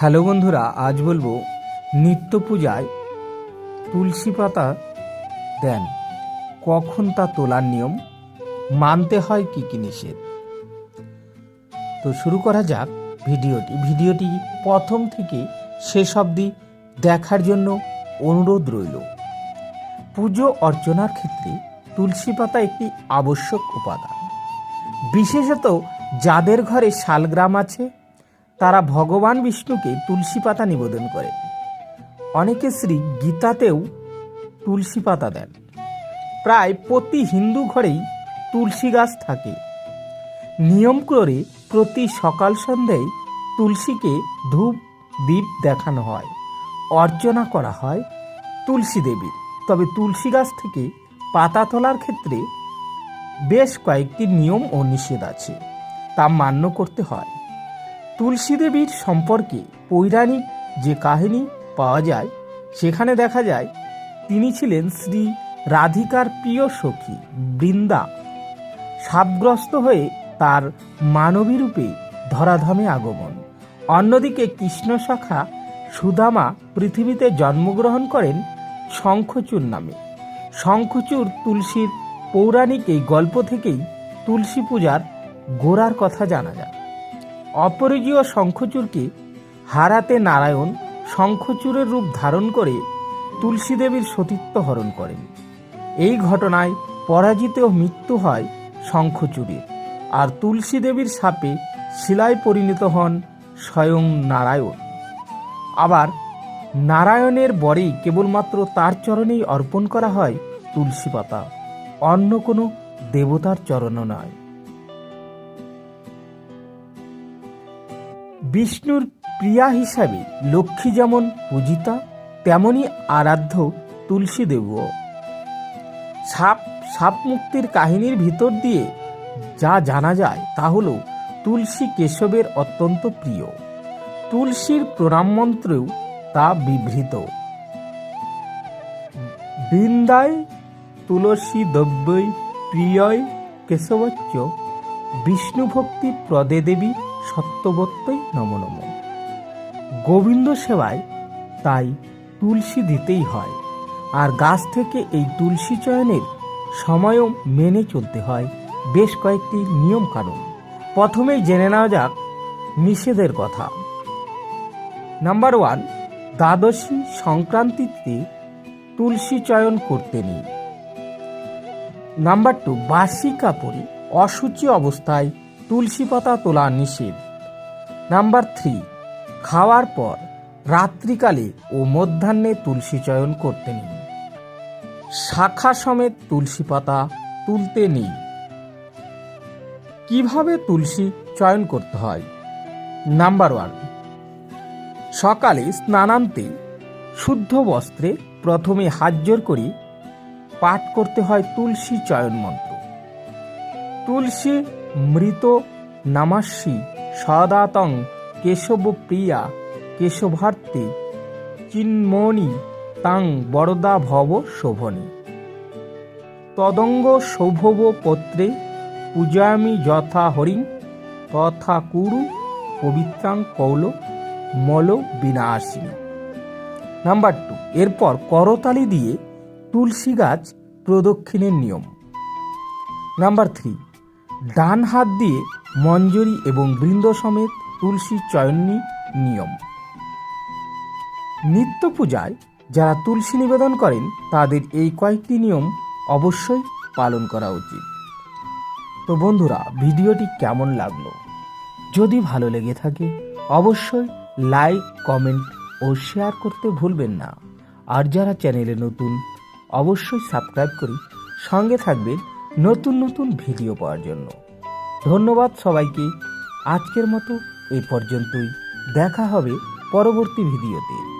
Hello বন্ধুরা, আজ বলব নিত্য পূজায় তুলসী পাতা দেন। কখন তা তোলার নিয়ম? মানতে হয় কি কি নিষেধ? তো শুরু করা যাক ভিডিওটি। ভিডিওটি প্রথম থেকে শেষ অবধি দেখার জন্য অনুরোধ রইল। পুজো অর্চনার ক্ষেত্রে তুলসী পাতা একটি আবশ্যক উপাদান। বিশেষত যাদের ঘরে শালগ্রাম আছে তারা ভগবান বিষ্ণুকে তুলসী পাতা নিবেদন করে। অনেকে শ্রী গীতাতেও তুলসী পাতা দেন। প্রায় প্রতি হিন্দু ঘরেই তুলসী গাছ থাকে। নিয়ম করে প্রতি সকাল সন্ধ্যায় তুলসীকে ধূপ দ্বীপ দেখানো হয়। অর্চনা করা হয় তুলসী দেবীর। তবে তুলসী গাছ থেকে পাতা তোলার ক্ষেত্রে বেশ কয়েকটি নিয়ম ও নিষেধ আছে। তা মান্য করতে হয়। তুলসী দেবীর সম্পর্কে পৌরাণিক যে কাহিনী পাওয়া যায়, সেখানে দেখা যায় তিনি ছিলেন শ্রী রাধিকার প্রিয় সখী বৃন্দা। সাপগ্রস্ত হয়ে তার মানবী রূপে ধরাধামে আগমন। অন্যদিকে কৃষ্ণ শাখা সুদামা পৃথিবীতে জন্মগ্রহণ করেন শঙ্খচূড় নামে। শঙ্খচূড় তুলসীর পৌরাণিক এই গল্প থেকেই তুলসী পূজার গোড়ার কথা জানা যায়। অপরিজীয় শঙ্খচূড়কে হারাতে নারায়ণ শঙ্খচূড়ের রূপ ধারণ করে তুলসী দেবীর সতীত্ব হরণ করেন। এই ঘটনায় পরাজিত মৃত্যু হয় শঙ্খচূড়ের। আর তুলসী দেবীর সাপে শিলায় পরিণত হন স্বয়ং নারায়ণ। আবার নারায়ণের বরেই কেবলমাত্র তার চরণেই অর্পণ করা হয় তুলসী পাতা, অন্য কোনো দেবতার চরণও নয়। বিষ্ণুর প্রিয়া হিসাবে লক্ষ্মী যেমন পূজিতা, তেমনি আরাধ্য তুলসী দেবও সাপ সাপ মুক্তির কাহিনীর ভিতর দিয়ে যা জানা যায় তা হল তুলসী কেশবের অত্যন্ত প্রিয়। তুলসীর প্রণাম মন্ত্রেও তা বিবৃত বৃন্দায় তুলসী দ্রব্যই প্রিয়য় কেশবচ্চ বিষ্ণু ভক্তি প্রদে দেবী সত্যবত্যই নম নম। গোবিন্দ সেবায় তাই তুলসী দিতেই হয়, আর গাছ থেকে এই তুলসী চয়নের সময়ও মেনে চলতে হয় বেশ কয়েকটি নিয়ম কানুন প্রথমেই জেনে নেওয়া যাক নিষেধের কথা। নাম্বার ওয়ান, দ্বাদশী সংক্রান্তিতে তুলসী চয়ন করতে নেই। নাম্বার টু বাসি কাপড়ে অসুচি অবস্থায় তুলসী পাতা তোলা নিষেধ। নাম্বার থ্রি খাওয়ার পর রাত্রিকালে ও মধ্যাহ্নে তুলসী চয়ন করতে নেই শাখা সমেত তুলসী পাতা তুলতে নেই কীভাবে তুলসী চয়ন করতে হয়? নাম্বার ওয়ান সকালে স্নানান্তে শুদ্ধ বস্ত্রে প্রথমে হাত করে পাঠ করতে হয় তুলসী চয়ন মন্ত্র। তুলসী মৃত নামাসী সদাতং কেশব প্রিয়া কেশভার্তে চিন্মণি তাং বরদা ভব শোভনী। তদঙ্গ শোভব পত্রে পূজামি যথা হরিং, তথা কুরু পবিত্রাং কৌল মল বিনাশিনী। নাম্বার টু, এরপর করতালি দিয়ে তুলসী গাছ প্রদক্ষিণের নিয়ম। নাম্বার থ্রি ডান হাত দিয়ে মঞ্জরি এবং বৃন্দ সমেত তুলসী চয়নী নিয়ম। নিত্য পূজায় যারা তুলসী নিবেদন করেন, তাদের এই কয়েকটি নিয়ম অবশ্যই পালন করা উচিত। তো বন্ধুরা, ভিডিওটি কেমন লাগল? যদি ভালো লেগে থাকে, অবশ্যই লাইক, কমেন্ট ও শেয়ার করতে ভুলবেন না। আর যারা চ্যানেলে নতুন, অবশ্যই সাবস্ক্রাইব করি সঙ্গে থাকবেন নতুন নতুন ভিডিও পাওয়ার জন্য। ধন্যবাদ সবাইকে। আজকের মতো এই পর্যন্তই। দেখা হবে পরবর্তী ভিডিওতে।